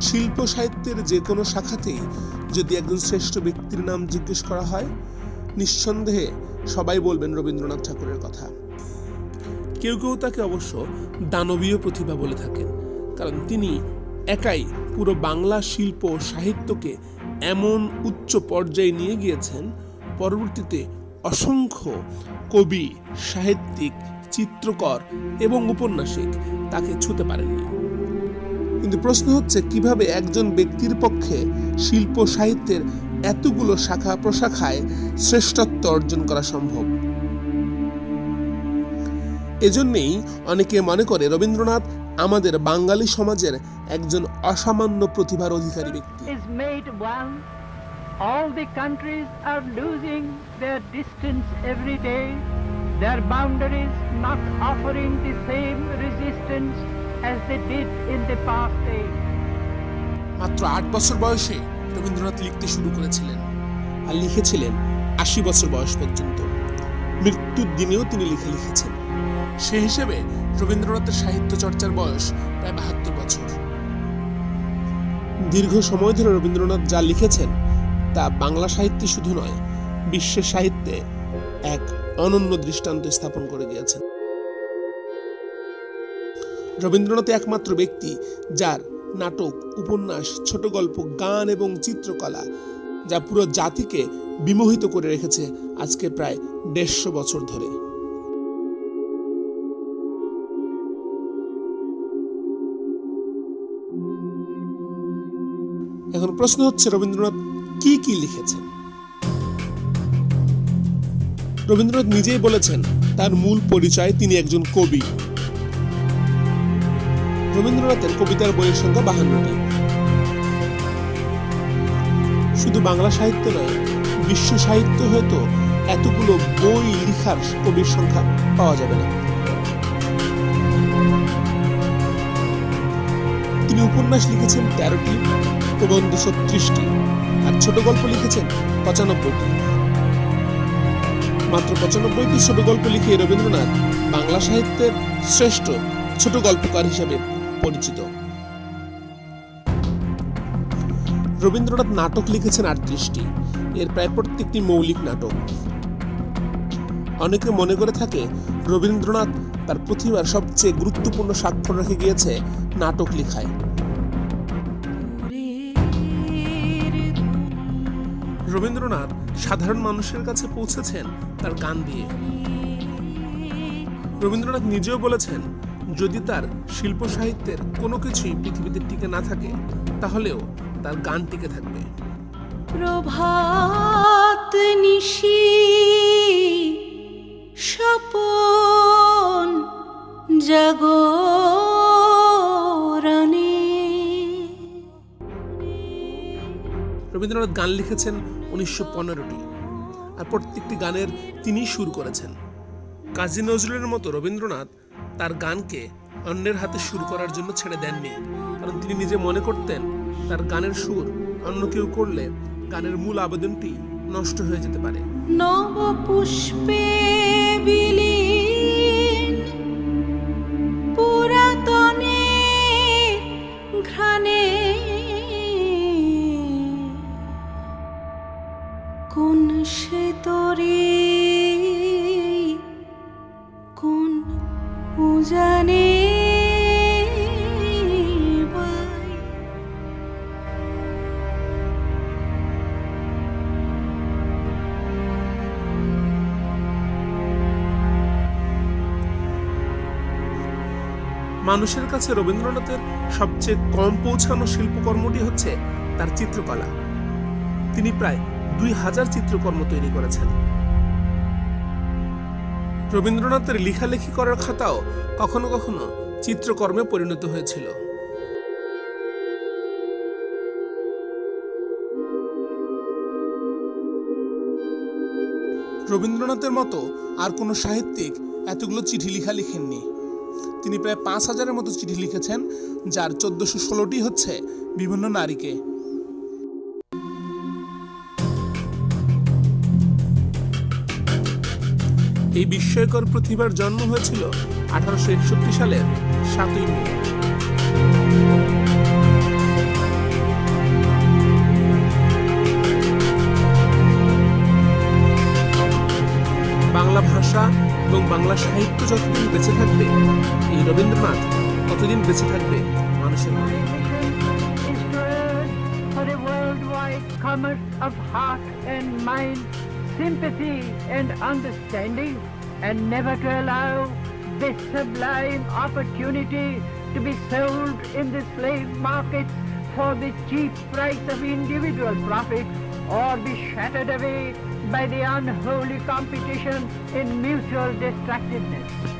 শিল্প সাহিত্যের যে কোনো শাখাতেই যদি একজন শ্রেষ্ঠ ব্যক্তির নাম জিজ্ঞেস করা হয়, নিঃসন্দেহে সবাই বলবেন রবীন্দ্রনাথ ঠাকুরের কথা। কেউ কেউ তাকে অবশ্য দানবীয় প্রতিভা বলে থাকেন, কারণ তিনি একাই পুরো বাংলা শিল্প ও সাহিত্যকে এমন উচ্চ পর্যায়ে নিয়ে গিয়েছেন, পরবর্তীতে অসংখ্য কবি, সাহিত্যিক, চিত্রকর এবং উপন্যাসিক তাকে ছুতে পারেননি। কিন্তু প্রশ্ন হচ্ছে কীভাবে একজন ব্যক্তির পক্ষে শিল্প সাহিত্যের এতগুলো শাখা প্রশাখায় শ্রেষ্ঠত্ব অর্জন করা সম্ভব এজন্যেই অনেকে মনে করে রবীন্দ্রনাথ আমাদের বাঙালি সমাজের একজন অসামান্য প্রতিভার অধিকারী ব্যক্তি. All the countries are losing their distance every day, their boundaries not offering the same resistance মাত্র আট বছর বয়সে রবীন্দ্রনাথ লিখতে শুরু করেছিলেন আর লিখেছিলেন আশি বছর বয়স পর্যন্ত। মৃত্যুর দিনেও তিনি লিখে লিখেছেন। সে হিসেবে রবীন্দ্রনাথের সাহিত্য চর্চার বয়স প্রায় বাহাত্তর বছর। দীর্ঘ সময় ধরে রবীন্দ্রনাথ যা লিখেছেন তা বাংলা সাহিত্যে শুধু নয়, বিশ্বের সাহিত্যে এক অনন্য দৃষ্টান্ত স্থাপন করে গিয়েছেন। রবীন্দ্রনাথ একমাত্র ব্যক্তি যার নাটক, উপন্যাস, ছোট গল্প, গান এবং চিত্রকলা যা পুরো জাতিকে বিমোহিত করে রেখেছে আজকে প্রায় দেড়শো বছর ধরে। এখন প্রশ্ন হচ্ছে, রবীন্দ্রনাথ কি কি লিখেছেন? রবীন্দ্রনাথ নিজেই বলেছেন, তার মূল পরিচয় তিনি একজন কবি। রবীন্দ্রনাথের কবিতার বইয়ের সংখ্যা বাহান্নটি। শুধু বাংলা সাহিত্য নয়, বিশ্ব সাহিত্য হয়তো এতগুলো বই লিখার কবির সংখ্যা পাওয়া যাবে না। তিনি উপন্যাস লিখেছেন তেরোটি প্রবন্ধ ছত্রিশটি আর ছোট গল্প লিখেছেন পঁচানব্বইটি। মাত্র পঁচানব্বইটি ছোট গল্প লিখে রবীন্দ্রনাথ বাংলা সাহিত্যের শ্রেষ্ঠ ছোট গল্পকার হিসেবে পরিচিত। রবীন্দ্রনাথ নাটক লিখেছেন আটত্রিশটি এর প্রায় প্রত্যেকটি মৌলিক নাটক। অনেকে মনে করে থাকে রবীন্দ্রনাথ তার প্রতিভার সবচেয়ে গুরুত্বপূর্ণ স্বাক্ষর রেখে গিয়েছে নাটক লেখায়। রবীন্দ্রনাথ সাধারণ মানুষের কাছে পৌঁছেছেন তার গান দিয়ে। রবীন্দ্রনাথ নিজেও বলেছেন যদি তার শিল্প সাহিত্যের কোনো কিছুই পৃথিবীতে টিকে না থাকে তাহলেও তার গান টিকে থাকবে। প্রভাত নিশি স্বপন জাগরণে রবীন্দ্রনাথ গান লিখেছেন উনিশশো পনেরোটি আর প্রত্যেকটি গানের তিনি সুর করেছেন। কাজী নজরুলের মতো রবীন্দ্রনাথ তার গানকে অন্যের হাতে সুর করার জন্য ছেড়ে দেননি। কারণ তিনি নিজে মনে করতেন তার গানের সুর অন্য কেউ করলে গানের মূল আবেদনটি নষ্ট হয়ে যেতে পারে। নব পুষ্পে বিলীন পুরাতনে ঘ্রাণে কোন সে তরে বাই মানুষের কাছে রবীন্দ্রনাথের সবচেয়ে কম পৌঁছানো শিল্পকর্মটি হচ্ছে তার চিত্রকলা। তিনি প্রায় দুই হাজার চিত্রকর্ম তৈরি করেছেন। রবীন্দ্রনাথের লেখালেখি করার খাতাও কখনো কখনো চিত্রকর্মে পরিণত হয়েছিল। রবীন্দ্রনাথের মতো আর কোনো সাহিত্যিক এতগুলো চিঠি লেখা লিখেননি। তিনি প্রায় পাঁচ হাজারের মতো চিঠি লিখেছেন, যার চোদ্দশো ষোলোটি হচ্ছে বিভিন্ন নারীকে। এই বিস্ময়কর প্রতিভার জন্ম হয়েছিল আঠারোশো একষট্টি সালের সাতই মে। বাংলা ভাষা এবং বাংলা সাহিত্য যতদিন বেঁচে থাকবে, এই রবীন্দ্রনাথ ততদিন বেঁচে থাকবে মানুষের মনে। Of heart and mind. Sympathy and understanding, and never to allow this sublime opportunity to be sold in the slave markets for the cheap price of individual profit or be shattered away by the unholy competition in mutual destructiveness.